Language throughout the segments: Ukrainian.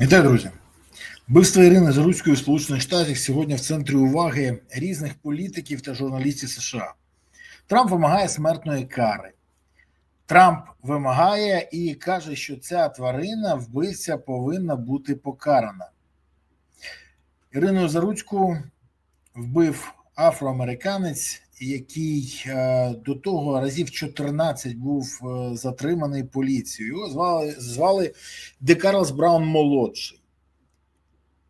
Вітаю, друзі. Вбивство Ірини Заруцької у Сполучених Штатах сьогодні в центрі уваги різних політиків та журналістів США. Трамп вимагає смертної кари. Трамп вимагає і каже, що ця тварина вбивця повинна бути покарана. Ірину Заруцьку вбив афроамериканець, який е, до того разів 14 був е, затриманий поліцією. Його звали, звали Де Браун молодший.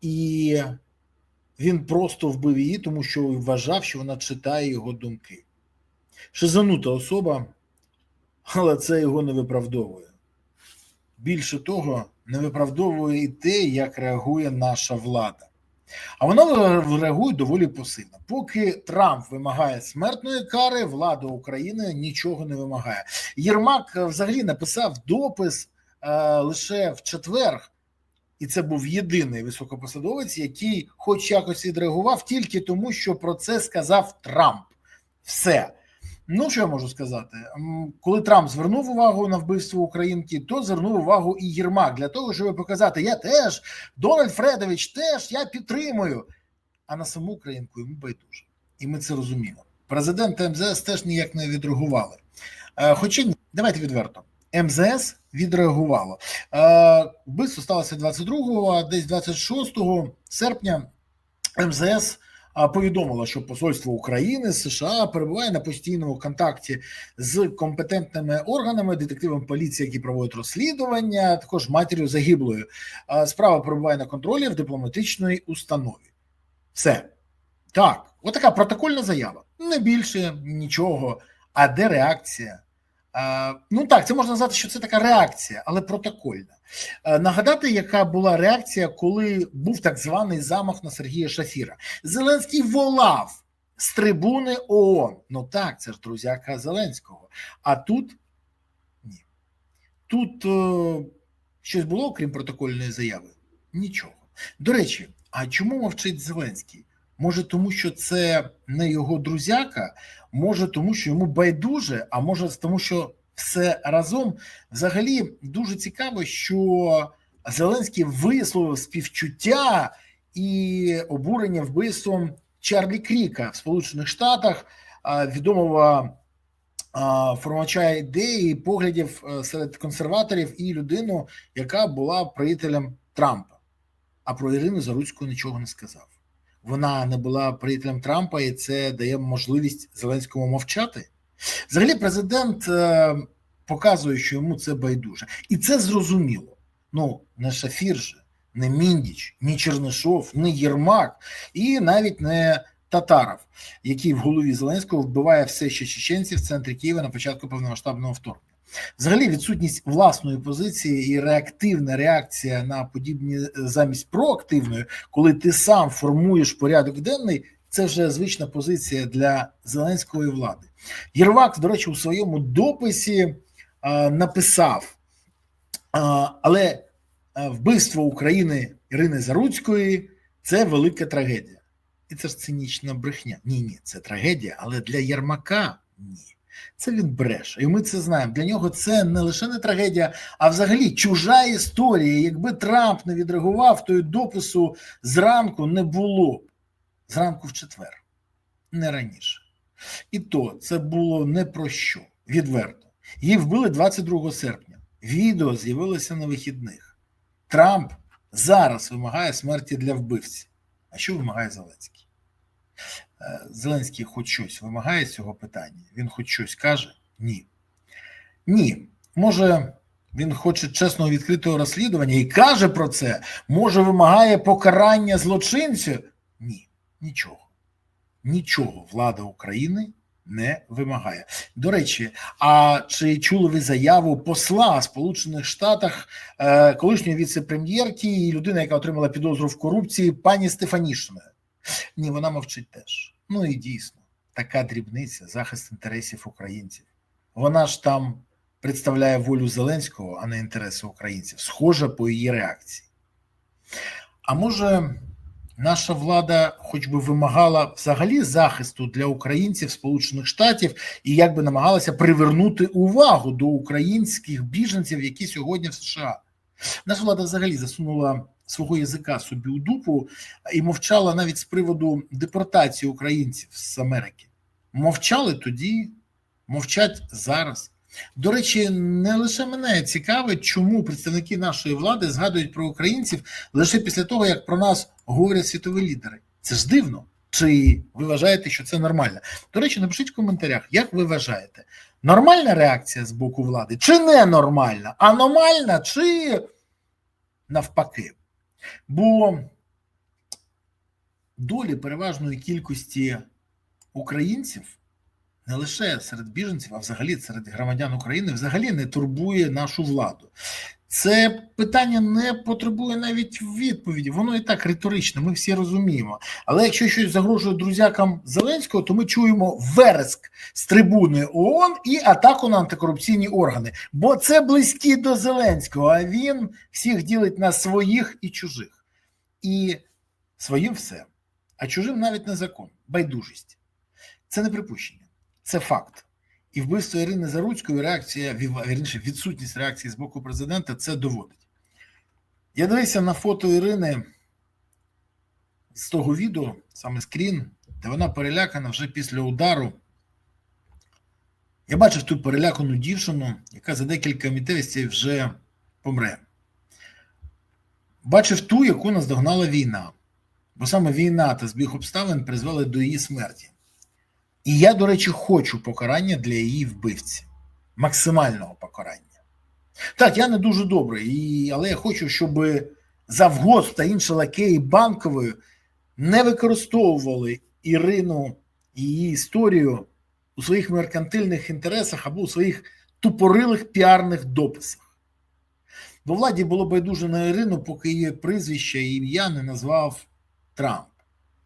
І він просто вбив її, тому що вважав, що вона читає його думки. Шизанута особа, але це його не виправдовує. Більше того, не виправдовує і те, як реагує наша влада. А вона реагує доволі посильно. Поки Трамп вимагає смертної кари, влада України нічого не вимагає. Єрмак взагалі написав допис е, лише в четвер, і це був єдиний високопосадовець, який, хоч якось відреагував, тільки тому, що про це сказав Трамп. Все. Ну, що я можу сказати? Коли Трамп звернув увагу на вбивство українки, то звернув увагу і Єрмак для того, щоб показати: я теж, Дональд Фредович, теж я підтримую. А на саму українку йому байдуже. І ми це розуміємо. Президент МЗС теж ніяк не відреагували. Хоча давайте відверто. МЗС відреагувало. Вбивство сталося 22-го, а десь 26 серпня МЗС повідомила, що Посольство України США перебуває на постійному контакті з компетентними органами, детективом поліції, які проводять розслідування, також матір'ю загиблою. Справа перебуває на контролі в дипломатичної установі. Все так, отака протокольна заява. Не більше нічого. А де реакція? Ну так, це можна назвати, що це така реакція, але протокольна. Нагадати, яка була реакція, коли був так званий замах на Сергія Шафіра. Зеленський волав з трибуни ООН. Ну так, це ж друзяка Зеленського. А тут ні. Тут е, щось було, крім протокольної заяви? Нічого. До речі, а чому мовчить Зеленський? Може, тому що це не його друзяка, може, тому що йому байдуже, а може, тому що все разом. Взагалі дуже цікаво, що Зеленський висловив співчуття і обурення вбивством Чарлі Кріка в Сполучених Штатах, відомого формача ідеї, поглядів серед консерваторів і людину, яка була приятелем Трампа. А про Ірину Заруцьку нічого не сказав вона не була приятелем Трампа, і це дає можливість Зеленському мовчати. Взагалі, президент е, показує, що йому це байдуже, і це зрозуміло. Ну не Шафір же, не Міндіч, ні Чернишов, не Єрмак, і навіть не Татаров, який в голові Зеленського вбиває все ще чеченців в центрі Києва на початку повномасштабного вторгнення. Взагалі, відсутність власної позиції і реактивна реакція на подібні замість проактивної, коли ти сам формуєш порядок денний, це вже звична позиція для зеленської влади. Єрвак, до речі, у своєму дописі а, написав, а, але вбивство України Ірини Заруцької це велика трагедія. І це ж цинічна брехня. Ні, ні, це трагедія, але для Єрмака ні. Це він бреше, і ми це знаємо. Для нього це не лише не трагедія, а взагалі чужа історія. Якби Трамп не відреагував, то й допису зранку не було. Зранку в четвер, не раніше. І то це було не про що. Відверто. Її вбили 22 серпня. Відео з'явилося на вихідних. Трамп зараз вимагає смерті для вбивці. А що вимагає Зеленський? Зеленський хоч щось вимагає з цього питання? Він хоч щось каже? Ні. Ні. Може, він хоче чесного відкритого розслідування і каже про це, може, вимагає покарання злочинців? Ні, нічого. Нічого влада України не вимагає. До речі, а чи чули ви заяву посла Сполучених Штатах, е, колишньої віце-прем'єрки і людина, яка отримала підозру в корупції, пані Стефанішної? Ні, вона мовчить теж. Ну і дійсно, така дрібниця, захист інтересів українців. Вона ж там представляє волю Зеленського, а не інтереси українців. Схожа по її реакції. А може, наша влада, хоч би вимагала взагалі захисту для українців Сполучених Штатів і як би намагалася привернути увагу до українських біженців, які сьогодні в США. Наша влада взагалі засунула свого язика собі у дупу і мовчала навіть з приводу депортації українців з Америки. Мовчали тоді, мовчать зараз. До речі, не лише мене цікавить, чому представники нашої влади згадують про українців лише після того, як про нас говорять світові лідери. Це ж дивно. Чи ви вважаєте, що це нормально? До речі, напишіть в коментарях, як ви вважаєте, нормальна реакція з боку влади, чи ненормальна, аномальна, чи навпаки? Бо долі переважної кількості українців не лише серед біженців, а взагалі серед громадян України взагалі не турбує нашу владу. Це питання не потребує навіть відповіді. Воно і так риторичне, ми всі розуміємо. Але якщо щось загрожує друзякам Зеленського, то ми чуємо вереск з трибуни ООН і атаку на антикорупційні органи. Бо це близькі до Зеленського, а він всіх ділить на своїх і чужих. І своїм все, а чужим навіть не закон, байдужість. Це не припущення, це факт. І вбивство Ірини Заруцької реакція, вірніше, відсутність реакції з боку президента це доводить. Я дивився на фото Ірини з того відео, саме скрін, де вона перелякана вже після удару. Я бачив ту перелякану дівчину, яка за декілька мітевостей вже помре. Бачив ту, яку наздогнала війна. Бо саме війна та збіг обставин призвели до її смерті. І я, до речі, хочу покарання для її вбивці, максимального покарання. Так, я не дуже добрий, але я хочу, щоб завгосп та інші лакеї банкової не використовували Ірину і її історію у своїх меркантильних інтересах або у своїх тупорилих піарних дописах. Бо владі було байдуже на Ірину, поки її прізвище і ім'я не назвав Трамп.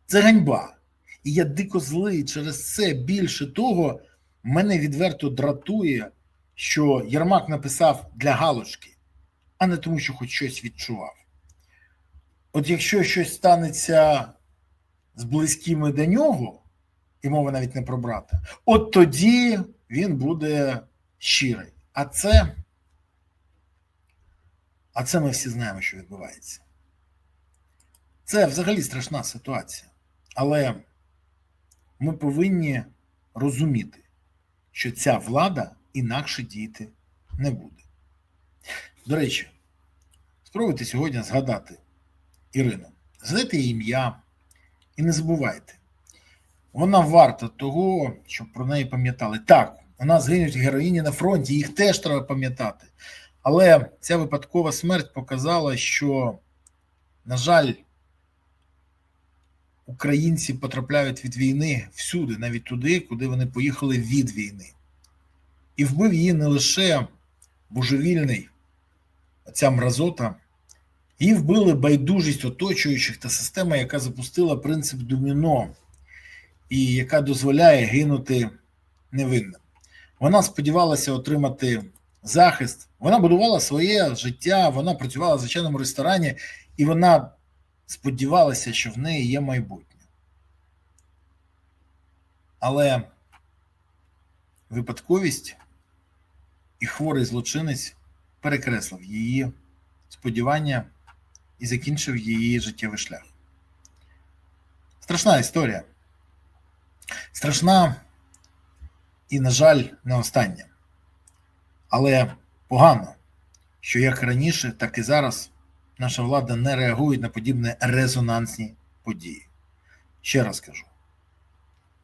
Це ганьба. І я дико злий через це більше того, мене відверто дратує, що Єрмак написав для галочки, а не тому, що хоч щось відчував. От якщо щось станеться з близькими до нього, і мова навіть не про брата, от тоді він буде щирий. А це, а це ми всі знаємо, що відбувається. Це взагалі страшна ситуація. Але ми повинні розуміти, що ця влада інакше діяти не буде. До речі, спробуйте сьогодні згадати Ірину, згадайте її ім'я і не забувайте, вона варта того, щоб про неї пам'ятали. Так, у нас гинуть героїні на фронті, їх теж треба пам'ятати. Але ця випадкова смерть показала, що, на жаль, українці потрапляють від війни всюди, навіть туди, куди вони поїхали від війни. І вбив її не лише божевільний ця мразота, її вбили байдужість оточуючих та система, яка запустила принцип доміно і яка дозволяє гинути невинним. Вона сподівалася отримати захист, вона будувала своє життя, вона працювала в звичайному ресторані, і вона сподівалася, що в неї є майбутнє. Але випадковість і хворий злочинець перекреслив її сподівання і закінчив її життєвий шлях. Страшна історія. Страшна і, на жаль, не остання. Але погано, що як раніше, так і зараз наша влада не реагує на подібні резонансні події. Ще раз кажу,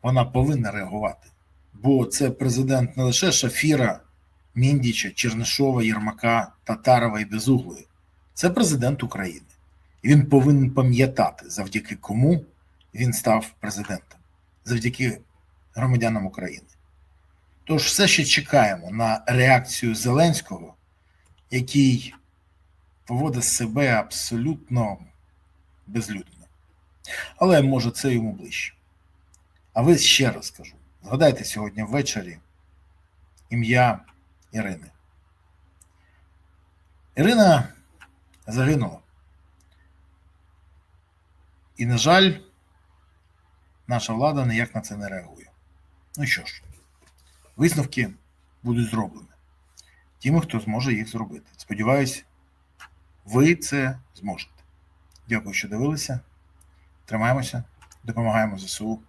вона повинна реагувати, бо це президент не лише Шафіра, Міндіча, Чернишова, Єрмака, Татарова і Безуглої. Це президент України. І він повинен пам'ятати, завдяки кому він став президентом, завдяки громадянам України. Тож все ще чекаємо на реакцію Зеленського, який поводить себе абсолютно безлюдно. Але може це йому ближче. А ви ще раз скажу: згадайте сьогодні ввечері ім'я Ірини. Ірина загинула. І, на жаль, наша влада ніяк на це не реагує. Ну що ж, висновки будуть зроблені. Тими, хто зможе їх зробити. Сподіваюсь, ви це зможете. Дякую, що дивилися. Тримаємося, допомагаємо ЗСУ,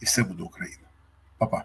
і все буде Україна. Па-па.